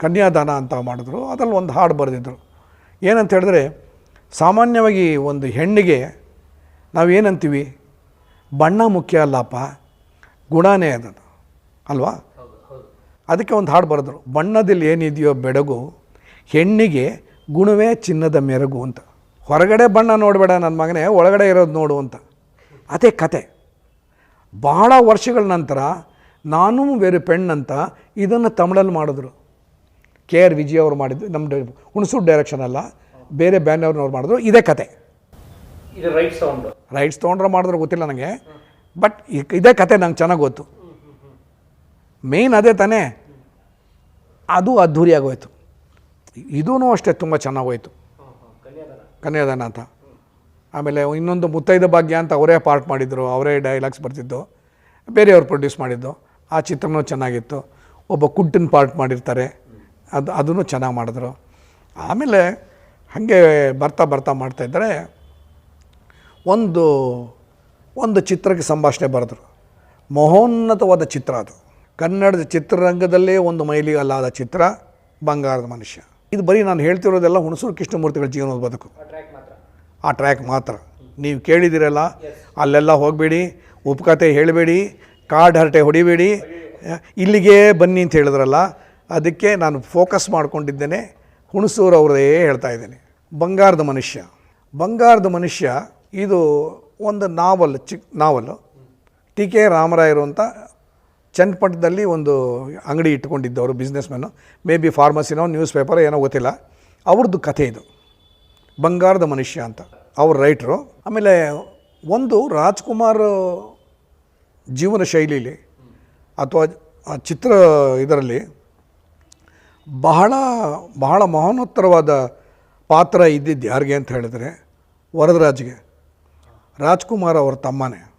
ಕನ್ಯಾದಾನ ಅಂತ ಮಾಡಿದ್ರು, ಅದರಲ್ಲಿ ಒಂದು ಹಾಡು ಬರೆದಿದ್ದರು ಏನಂತ ಹೇಳಿದ್ರೆ, ಸಾಮಾನ್ಯವಾಗಿ ಒಂದು ಹೆಣ್ಣಿಗೆ ನಾವೇನಂತೀವಿ ಬಣ್ಣ ಮುಖ್ಯ ಅಲ್ಲಪ್ಪ, ಗುಣನೇ ಅದು ಅಲ್ವಾ? ಅದಕ್ಕೆ ಒಂದು ಹಾಡು ಬರೆದ್ರು. ಬಣ್ಣದಲ್ಲಿ ಏನಿದೆಯೋ ಬೆಡಗು, ಹೆಣ್ಣಿಗೆ ಗುಣವೇ ಚಿನ್ನದ ಮೆರಗು ಅಂತ. ಹೊರಗಡೆ ಬಣ್ಣ ನೋಡಬೇಡ ನನ್ನ ಮಗನೇ, ಒಳಗಡೆ ಇರೋದು ನೋಡು ಅಂತ. ಅದೇ ಕತೆ. ಬಹಳ ವರ್ಷಗಳ ನಂತರ ನಾನು ಬೇರೆ ಪೆಣ್ಣಂತ ಇದನ್ನು ತಮಿಳಲ್ಲಿ ಮಾಡಿದ್ರು. ಕೆ ಆರ್ ವಿಜಯ್ ಅವರು ಮಾಡಿದ್ದು ನಮ್ಮ ಡೈ- ಹುಣಸೂರು ಡೈರೆಕ್ಷನ್ ಅಲ್ಲ ಬೇರೆ ಬ್ಯಾನರ್ನವ್ರು ಮಾಡಿದ್ರು ಇದೇ ಕತೆ. ರೈಟ್ಸ್ ತೊಗೊಂಡ್ರೆ ಮಾಡಿದ್ರೆ ಗೊತ್ತಿಲ್ಲ ನನಗೆ ಬಟ್ ಇದೇ ಕತೆ ನಂಗೆ ಚೆನ್ನಾಗಿ ಗೊತ್ತು. ಮೇಯ್ನ್ ಅದೇ ತಾನೇ ಅದು ಅದ್ಧೂರಿಯಾಗೋಯ್ತು ಇದೂ ಅಷ್ಟೇ ತುಂಬ ಚೆನ್ನಾಗೋಯ್ತು ಕನ್ಯಾದಾನ ಕನ್ಯಾದಾನ ಅಂತ. ಆಮೇಲೆ ಇನ್ನೊಂದು ಮುತ್ತೈದ ಭಾಗ್ಯ ಅಂತ ಅವರೇ ಪಾರ್ಟ್ ಮಾಡಿದ್ರು ಅವರೇ ಡೈಲಾಗ್ಸ್ ಬರ್ತಿದ್ದು ಬೇರೆಯವ್ರು ಪ್ರೊಡ್ಯೂಸ್ ಮಾಡಿದ್ದು ಆ ಚಿತ್ರನೂ ಚೆನ್ನಾಗಿತ್ತು. ಒಬ್ಬ ಕುಟ್ಟಿನ ಪಾರ್ಟ್ ಮಾಡಿರ್ತಾರೆ. ಅದು ಅದನ್ನು ಚೆನ್ನಾಗಿ ಮಾಡಿದ್ರು. ಆಮೇಲೆ ಹಾಗೆ ಬರ್ತಾ ಬರ್ತಾ ಮಾಡ್ತಾಯಿದ್ರೆ ಒಂದು ಒಂದು ಚಿತ್ರಕ್ಕೆ ಸಂಭಾಷಣೆ ಬರೆದ್ರು. ಮಹೋನ್ನತವಾದ ಚಿತ್ರ ಅದು. ಕನ್ನಡದ ಚಿತ್ರರಂಗದಲ್ಲೇ ಒಂದು ಮೈಲಿಗಲ್ಲಾದ ಚಿತ್ರ ಬಂಗಾರದ ಮನುಷ್ಯ. ಇದು ಬರೀ ನಾನು ಹೇಳ್ತಿರೋದೆಲ್ಲ ಹುಣಸೂರು ಕೃಷ್ಣಮೂರ್ತಿಗಳ ಜೀವನದ ಬದುಕು. ಆ ಟ್ರ್ಯಾಕ್ ಮಾತ್ರ. ನೀವು ಕೇಳಿದಿರಲ್ಲ ಅಲ್ಲೆಲ್ಲ ಹೋಗಬೇಡಿ ಉಪಕತೆ ಹೇಳಬೇಡಿ ಕಾರ್ಡ್ ಹರಟೆ ಹೊಡಿಬೇಡಿ ಇಲ್ಲಿಗೆ ಬನ್ನಿ ಅಂತ ಹೇಳಿದ್ರಲ್ಲ ಅದಕ್ಕೆ ನಾನು ಫೋಕಸ್ ಮಾಡ್ಕೊಂಡಿದ್ದೇನೆ. ಹುಣಸೂರು ಅವರದೇ ಹೇಳ್ತಾ ಇದ್ದೀನಿ. ಬಂಗಾರದ ಮನುಷ್ಯ. ಬಂಗಾರದ ಮನುಷ್ಯ ಇದು ಒಂದು ನಾವಲ್, ಚಿಕ್ ನಾವಲ್. ಟಿ ಕೆ ರಾಮರಾಯರು ಅಂತ ಚನ್ನಪಟ್ಟಣದಲ್ಲಿ ಒಂದು ಅಂಗಡಿ ಇಟ್ಕೊಂಡಿದ್ದವರು ಬಿಸ್ನೆಸ್ ಮ್ಯಾನು ಮೇ ಬಿ ಫಾರ್ಮಸಿನೋ ನ್ಯೂಸ್ ಪೇಪರ್ ಏನೋ ಗೊತ್ತಿಲ್ಲ. ಅವ್ರದ್ದು ಕಥೆ ಇದು. ಬಂಗಾರದ ಮನುಷ್ಯ ಅಂತ. ಅವ್ರ ರೈಟ್ರು ಆಮೇಲೆ ಒಂದು ರಾಜ್ಕುಮಾರ್ ಜೀವನ ಶೈಲಿಲಿ, ಅಥವಾ ಚಿತ್ರ ಇದರಲ್ಲಿ ಬಹಳ ಬಹಳ ಮಹೋನ್ನತರವಾದ ಪಾತ್ರ ಇದ್ದಿದ್ದು ಯಾರಿಗೆ ಅಂತ ಹೇಳಿದರೆ ವರದರಾಜ್ಗೆ. ರಾಜ್ಕುಮಾರ್ ಅವರ ತಮ್ಮನೇ.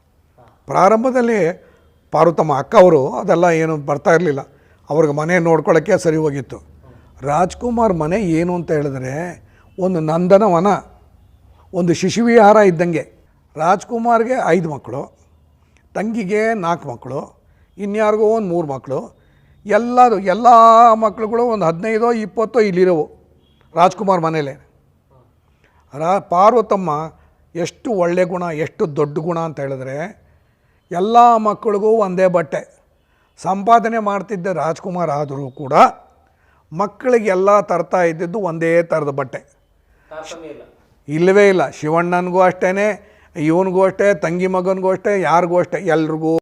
ಪ್ರಾರಂಭದಲ್ಲಿ ಪಾರ್ವತಮ್ಮ ಅಕ್ಕ ಅವರು ಅದೆಲ್ಲ ಏನು ಬರ್ತಾ ಇರಲಿಲ್ಲ. ಅವ್ರಿಗೆ ಮನೆ ನೋಡ್ಕೊಳ್ಳೋಕ್ಕೆ ಸರಿ ಹೋಗಿತ್ತು. ರಾಜ್ಕುಮಾರ್ ಮನೆ ಏನು ಅಂತ ಹೇಳಿದ್ರೆ ಒಂದು ನಂದನವನ, ಒಂದು ಶಿಶುವಿಹಾರ ಇದ್ದಂಗೆ. ರಾಜ್ಕುಮಾರ್ಗೆ ಐದು ಮಕ್ಕಳು, ತಂಗಿಗೆ ನಾಲ್ಕು ಮಕ್ಕಳು, ಇನ್ಯಾರಿಗೋ ಒಂದು ಮೂರು ಮಕ್ಕಳು ಎಲ್ಲರೂ ಎಲ್ಲ ಮಕ್ಕಳುಗಳು ಒಂದು ಹದಿನೈದೋ ಇಪ್ಪತ್ತೋ ಇಲ್ಲಿರೋವು ರಾಜ್ಕುಮಾರ್ ಮನೇಲೆ. ರಾ ಪಾರ್ವತಮ್ಮ ಎಷ್ಟು ಒಳ್ಳೆ ಗುಣ ಎಷ್ಟು ದೊಡ್ಡ ಗುಣ ಅಂತ ಹೇಳಿದ್ರೆ ಎಲ್ಲ ಮಕ್ಕಳಿಗೂ ಒಂದೇ ಬಟ್ಟೆ. ಸಂಪಾದನೆ ಮಾಡ್ತಿದ್ದ ರಾಜ್ಕುಮಾರ್ ಆದರೂ ಕೂಡ ಮಕ್ಕಳಿಗೆಲ್ಲ ತರ್ತಾ ಇದ್ದಿದ್ದು ಒಂದೇ ಥರದ ಬಟ್ಟೆ. ಇಲ್ಲವೇ ಇಲ್ಲ. ಶಿವಣ್ಣನಿಗೂ ಅಷ್ಟೇ ಇವನಿಗೂ ಅಷ್ಟೇ ತಂಗಿ ಮಗನಿಗೂ ಅಷ್ಟೇ ಯಾರಿಗೂ ಅಷ್ಟೇ ಎಲ್ರಿಗೂ